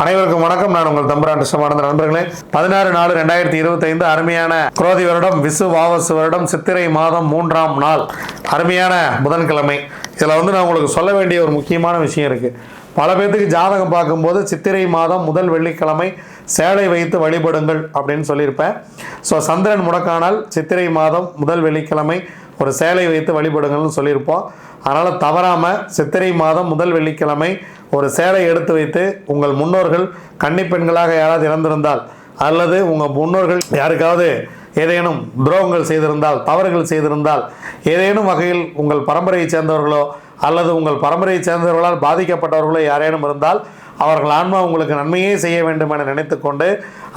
அனைவருக்கும் வணக்கம். நான் உங்கள் தம்புரான் கிருஷ்ணமானந்த நண்பர்களே. பதினாறு நாலு ரெண்டாயிரத்தி இருபத்தைந்து அருமையான குரோதி வருடம் விசு வாவசு வருடம் சித்திரை மாதம் மூன்றாம் நாள். அருமையான புதன்கிழமை. இதில் வந்து நான் உங்களுக்கு சொல்ல வேண்டிய ஒரு முக்கியமான விஷயம் இருக்குது பல பேர்த்துக்கு ஜாதகம் பார்க்கும்போது சித்திரை மாதம் முதல் வெள்ளிக்கிழமை சேலை வைத்து வழிபடுங்கள் அப்படின்னு சொல்லியிருப்பேன். ஸோ சந்திரன் முடக்கானால் சித்திரை மாதம் முதல் வெள்ளிக்கிழமை ஒரு சேலை வைத்து வழிபடுங்கள்னு சொல்லியிருப்போம். அதனால் தவறாமல் சித்திரை மாதம் முதல் வெள்ளிக்கிழமை ஒரு சேலை எடுத்து வைத்து உங்கள் முன்னோர்கள் கன்னிப்பெண்களாக யாராவது இறந்திருந்தால் அல்லது உங்கள் முன்னோர்கள் யாருக்காவது ஏதேனும் துரோகங்கள் செய்திருந்தால் தவறுகள் செய்திருந்தால் ஏதேனும் வகையில் உங்கள் பரம்பரையைச் சேர்ந்தவர்களோ அல்லது உங்கள் பரம்பரையைச் சேர்ந்தவர்களால் பாதிக்கப்பட்டவர்களோ யாரேனும் இருந்தால் அவர்கள் ஆன்மா உங்களுக்கு நன்மையே செய்ய வேண்டும் என நினைத்துக்கொண்டு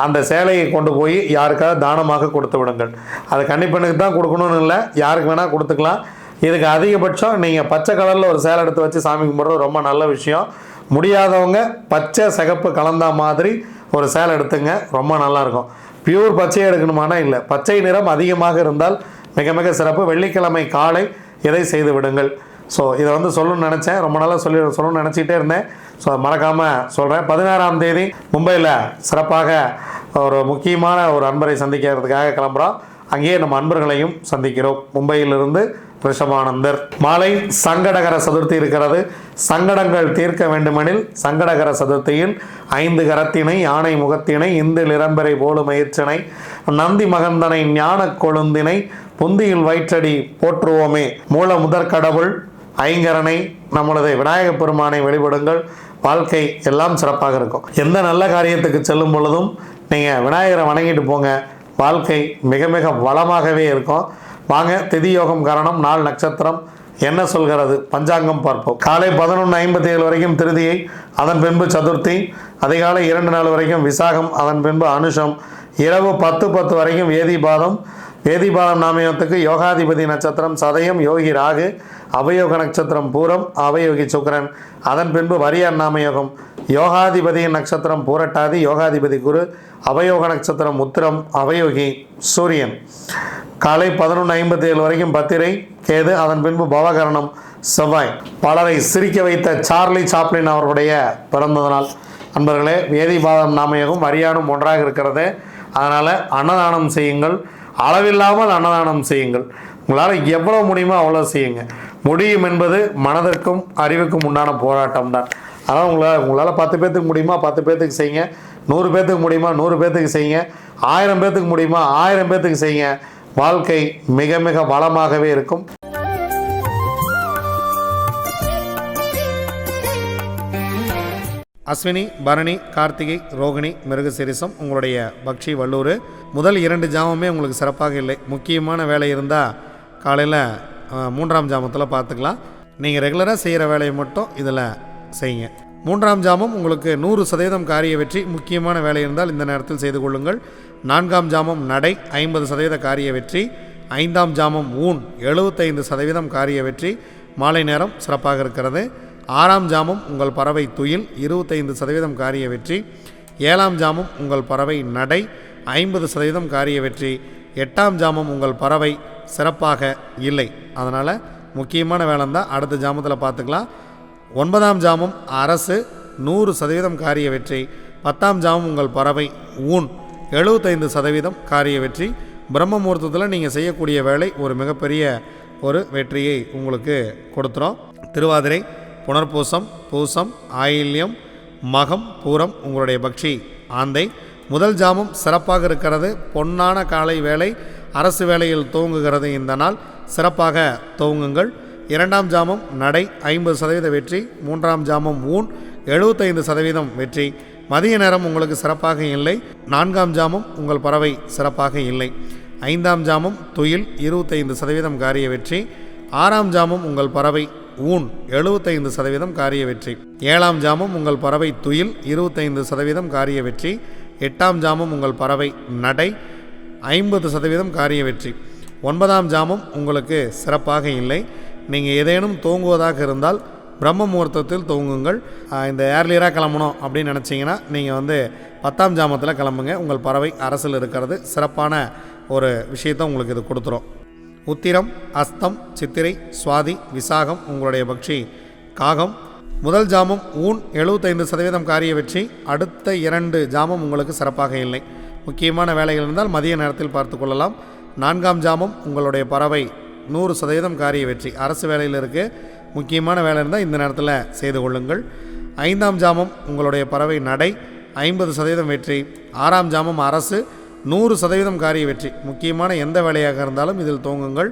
அந்த சேலையை கொண்டு போய் யாருக்காவது தானமாக கொடுத்து விடுங்கள். அது கன்னிப்பெண்ணுக்கு தான் கொடுக்கணும்னு இல்லை யாருக்கு வேணால் கொடுத்துக்கலாம். இதுக்கு அதிகபட்சம் நீங்கள் பச்சை கலரில் ஒரு சேலை எடுத்து வச்சு சாமி கும்பிட்றது ரொம்ப நல்ல விஷயம். முடியாதவங்க பச்சை சிகப்பு கலந்த மாதிரி ஒரு சேலை எடுத்துங்க ரொம்ப நல்லாயிருக்கும் பியூர் பச்சையை எடுக்கணுமானா இல்லை பச்சை நிறம் அதிகமாக இருந்தால் மிக மிக சிறப்பு. வெள்ளிக்கிழமை காலை இதை செய்து விடுங்கள். ஸோ இதை வந்து சொல்லணும்னு நினச்சேன். ரொம்ப நாளாக சொல்லி சொல்லணும்னு நினச்சிக்கிட்டே இருந்தேன். ஸோ மறக்காமல் சொல்கிறேன் பதினாறாம் தேதி மும்பையில் சிறப்பாக ஒரு முக்கியமான ஒரு அன்பரை சந்திக்கிறதுக்காக கிளம்புறோம். அங்கேயே நம்ம அன்பர்களையும் சந்திக்கிறோம். மும்பையிலிருந்து ரிஷபானந்தர். மாலை சங்கடகர சதுர்த்தி இருக்கிறது. சங்கடங்கள் தீர்க்க வேண்டுமெனில் சங்கடகர சதுர்த்தியில் ஐந்து கரத்தினை யானை முகத்தினை இந்து நிரம்பரை போலும் மயிர்ச்சனை நந்தி மகந்தனை ஞான கொழுந்தினை புந்தியில் வயிற்றடி போற்றுவோமே. மூல முதற் கடவுள் ஐங்கரனை நம்மளது விநாயகப் பெருமானை வழிபடுங்கள். வாழ்க்கை எல்லாம் சிறப்பாக இருக்கும். எந்த நல்ல காரியத்துக்கு செல்லும் பொழுதும் நீங்கள் விநாயகரை வணங்கிட்டு போங்க. வாழ்க்கை மிக மிக வளமாகவே இருக்கும். வாங்க திதி யோகம் காரணம் நாள் நட்சத்திரம். என்ன சொல்கிறது? பஞ்சாங்கம் பார்ப்போம். காலை பதினொன்று ஐம்பத்தி ஏழு வரைக்கும் திருதியை அதன் பின்பு சதுர்த்தி. அதிகாலை இரண்டு நாள் வரைக்கும் விசாகம் அதன் பின்பு அனுஷம். இரவு பத்து பத்து வரைக்கும் வேதி பாதம் வேதிபாதம் நாமயத்துக்கு யோகாதிபதி நட்சத்திரம் சதயம் யோகி ராகு அவயோக நட்சத்திரம் பூரம் அவயோகி சுக்கரன். அதன் பின்பு வரியார் நாமயோகம். யோகாதிபதியின் நட்சத்திரம் பூரட்டாதி யோகாதிபதி குரு அவயோக நட்சத்திரம் உத்திரம் அவயோகி சூரியன். காலை பதினொன்று ஐம்பத்தி ஏழு வரைக்கும் பத்திரை கேது அதன் பின்பு பவகரணம் செவ்வாய். பலரை சிரிக்க வைத்த சார்லி சாப்ளின் அவர்களுடைய பிறந்த நாள் அன்பர்களே வேதிபாதம் நாமயகம் வரியானும் ஒன்றாக இருக்கிறது. அதனால் அன்னதானம் செய்யுங்கள். அளவில்லாமல் அன்னதானம் செய்யுங்கள். உங்களால் எவ்வளோ முடியுமோ அவ்வளோ செய்யுங்க. முடியும் என்பது மனதிற்கும் அறிவுக்கும் உண்டான போராட்டம் தான். அதான் உங்களால் உங்களால் பத்து பேர்த்துக்கு முடியுமா? பத்து பேர்த்துக்கு செய்யுங்க. நூறு பேர்த்துக்கு முடியுமா? நூறு பேர்த்துக்கு செய்யுங்க. ஆயிரம் பேர்த்துக்கு முடியுமா? ஆயிரம் பேர்த்துக்கு செய்யுங்க. வாழ்க்கை மிக மிக வளமாகவே இருக்கும். அஸ்வினி பரணி கார்த்திகை ரோகிணி மிருகசிரிசம் உங்களுடைய பக்ஷி வல்லூர் முதல் இரண்டு ஜாமமே உங்களுக்கு சிறப்பாக இல்லை. முக்கியமான வேலை இருந்தால் காலையில் மூன்றாம் ஜாமத்தில் பார்த்துக்கலாம் நீங்கள் ரெகுலராக செய்கிற வேலையை மட்டும் இதில் செய்யுங்க. மூன்றாம் ஜாமம் உங்களுக்கு நூறு சதவீதம் காரிய வெற்றி முக்கியமான வேலை இருந்தால் இந்த நேரத்தில் செய்து கொள்ளுங்கள். நான்காம் ஜாமம் நடை ஐம்பது சதவீத காரிய வெற்றி. ஐந்தாம் ஜாமம் ஊன் எழுபத்தைந்து சதவீதம் காரிய வெற்றி. மாலை நேரம் சிறப்பாக இருக்கிறது. ஆறாம் ஜாமம் உங்கள் பறவை துயில் இருபத்தைந்து சதவீதம் காரிய வெற்றி. ஏழாம் ஜாமம் உங்கள் பறவை நடை ஐம்பது சதவீதம் காரிய வெற்றி. எட்டாம் ஜாமம் உங்கள் பறவை சிறப்பாக இல்லை. அதனால் முக்கியமான வேலை தான் அடுத்த ஜாமத்தில் பார்த்துக்கலாம். ஒன்பதாம் ஜாமம் அரசு நூறு சதவீதம் காரிய வெற்றி. பத்தாம் ஜாமம் உங்கள் பறவை ஊன். எழுபத்தைந்து சதவீதம் காரிய வெற்றி. பிரம்ம முகூர்த்தத்தில் நீங்கள் செய்யக்கூடிய வேலை ஒரு மிகப்பெரிய ஒரு வெற்றியை உங்களுக்கு கொடுத்துரும். திருவாதிரை புனர்பூசம் பூசம் ஆயில்யம் மகம் பூரம் உங்களுடைய பக்ஷி ஆந்தை. முதல் ஜாமம் சிறப்பாக இருக்கிறது. பொன்னான காலை வேலை அரசு வேலையில் துவங்குகிறது இந்த நாள். சிறப்பாக துவங்குங்கள். இரண்டாம் ஜாமம் நடை ஐம்பது சதவீத வெற்றி. மூன்றாம் ஜாமம் ஊன் எழுபத்தைந்து சதவீதம் வெற்றி. மதிய நேரம் உங்களுக்கு சிறப்பாக இல்லை. நான்காம் ஜாமம் உங்கள் பறவை சிறப்பாக இல்லை. ஐந்தாம் ஜாமம் துயில் இருபத்தைந்து சதவீதம் காரிய வெற்றி. ஆறாம் ஜாமம் உங்கள் பறவை ஊன் எழுபத்தைந்து சதவீதம் காரிய வெற்றி. ஏழாம் ஜாமம் உங்கள் பறவை துயில் இருபத்தைந்து சதவீதம் காரிய வெற்றி. எட்டாம் ஜாமம் உங்கள் பறவை நடை ஐம்பது சதவீதம் காரிய வெற்றி. ஒன்பதாம் ஜாமம் உங்களுக்கு சிறப்பாக இல்லை. நீங்கள் ஏதேனும் தூங்குவதாக இருந்தால் பிரம்ம முகூர்த்தத்தில் தூங்குங்கள். இந்த ஏர்லியராக கிளம்பணும் அப்படின்னு நினச்சிங்கன்னா நீங்கள் வந்து பத்தாம் ஜாமத்தில் கிளம்புங்க. உங்கள் பறவை அரசில் இருக்கிறது. சிறப்பான ஒரு விஷயத்தை உங்களுக்கு இது கொடுத்துரும். உத்திரம் அஸ்தம் சித்திரை சுவாதி விசாகம் உங்களுடைய பக்ஷி காகம் முதல் ஜாமம் ஊன் எழுபத்தைந்து சதவீதம் காரிய வெற்றி. அடுத்த இரண்டு ஜாமம் உங்களுக்கு சிறப்பாக இல்லை. முக்கியமான வேலைகள் இருந்தால் மதிய நேரத்தில் பார்த்து கொள்ளலாம். நான்காம் ஜாமம் உங்களுடைய பறவை நூறு சதவீதம் காரிய வெற்றி. அரசு வேலையில் இருக்குது முக்கியமான வேலை இருந்தால் இந்த நேரத்தில் செய்து கொள்ளுங்கள். ஐந்தாம் ஜாமம் உங்களுடைய பறவை நடை ஐம்பது சதவீதம் வெற்றி. ஆறாம் ஜாமம் அரசு நூறு சதவீதம் காரிய வெற்றி. முக்கியமான எந்த வேலையாக இருந்தாலும் இதில் துவங்குங்கள்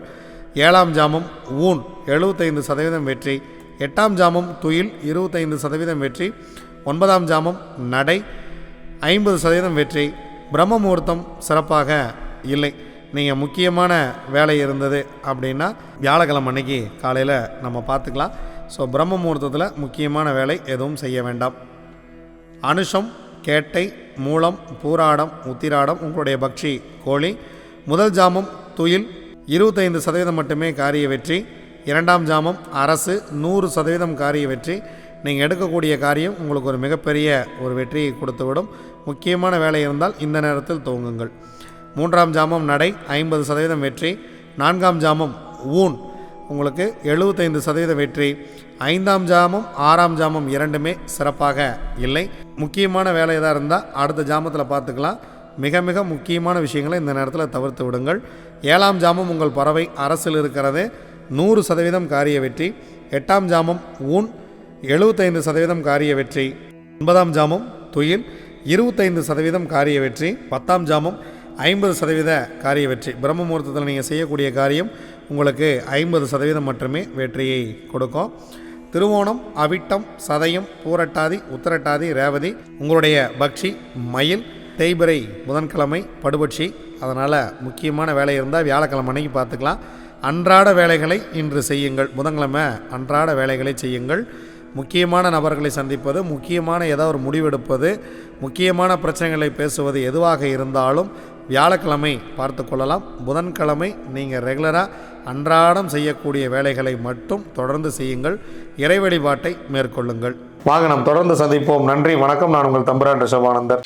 ஏழாம் ஜாமம் ஊன் எழுபத்தைந்து சதவீதம் வெற்றி. எட்டாம் ஜாமம் துயில் இருபத்தைந்து சதவீதம் வெற்றி ஒன்பதாம் ஜாமம் நடை ஐம்பது சதவீதம் வெற்றி. பிரம்ம முகூர்த்தம் சிறப்பாக இல்லை. நீங்கள் முக்கியமான வேலை இருந்தது அப்படின்னா வியாழக்கிழமை அன்னைக்கு காலையில் நம்ம பார்த்துக்கலாம். ஸோ பிரம்ம முகூர்த்தத்தில் முக்கியமான வேலை எதுவும் செய்ய வேண்டாம். அனுஷம் கேட்டை மூலம் பூராடம் உத்திராடம் உங்களுடைய பக்ஷி கோழி. முதல் ஜாமம் துயில் இருபத்தைந்து சதவீதம் மட்டுமே காரிய வெற்றி. இரண்டாம் ஜாமம் அரசு நூறு சதவீதம் காரிய வெற்றி. நீங்கள் எடுக்கக்கூடிய காரியம் உங்களுக்கு ஒரு மிகப்பெரிய ஒரு வெற்றியை கொடுத்துவிடும். முக்கியமான வேலை இருந்தால் இந்த நேரத்தில் துவங்குங்கள் மூன்றாம் ஜாமம் நடை ஐம்பது சதவீதம் வெற்றி. நான்காம் ஜாமம் ஊன். உங்களுக்கு எழுபத்தைந்து சதவீத வெற்றி. ஐந்தாம் ஜாமம் ஆறாம் ஜாமம் இரண்டுமே சிறப்பாக இல்லை. முக்கியமான வேலை எதாக இருந்தால் அடுத்த ஜாமத்தில் பார்த்துக்கலாம். மிக மிக முக்கியமான விஷயங்களை இந்த நேரத்தில் தவிர்த்து விடுங்கள். ஏழாம் ஜாமம் உங்கள் பறவை அரசில் இருக்கிறது. நூறு சதவீதம் காரிய வெற்றி. எட்டாம் ஜாமம் ஊன் எழுபத்தைந்து சதவீதம் காரிய வெற்றி. ஒன்பதாம் ஜாமம் துயில் இருபத்தைந்து சதவீதம் காரிய வெற்றி. பத்தாம் ஜாமம் ஐம்பது சதவீத காரிய வெற்றி. பிரம்ம முகூர்த்தத்தில் நீங்கள் செய்யக்கூடிய காரியம் உங்களுக்கு ஐம்பது சதவீதம் மட்டுமே வெற்றியை கொடுக்கும். திருவோணம் அவிட்டம் சதயம் பூரட்டாதி உத்தரட்டாதி ரேவதி உங்களுடைய பக்ஷி மயில் தேய்பிரை புதன்கிழமை படுபட்சி. அதனால் முக்கியமான வேலை இருந்தால் வியாழக்கிழமை அன்னைக்கு பார்த்துக்கலாம். அன்றாட வேலைகளை இன்று செய்யுங்கள். புதன்கிழமை அன்றாட வேலைகளை செய்யுங்கள். முக்கியமான நபர்களை சந்திப்பது முக்கியமான ஏதாவது ஒரு முடிவெடுப்பது முக்கியமான பிரச்சனைகளை பேசுவது எதுவாக இருந்தாலும் வியாழக்கிழமை பார்த்து கொள்ளலாம். புதன்கிழமை நீங்கள் ரெகுலராக அன்றாடம் செய்யக்கூடிய வேலைகளை மட்டும் தொடர்ந்து செய்யுங்கள். இறை வழிபாட்டை மேற்கொள்ளுங்கள். வாங்க நாம் தொடர்ந்து சந்திப்போம். நன்றி. வணக்கம். நான் உங்கள் தம்புரான் ரிஷபானந்தர்.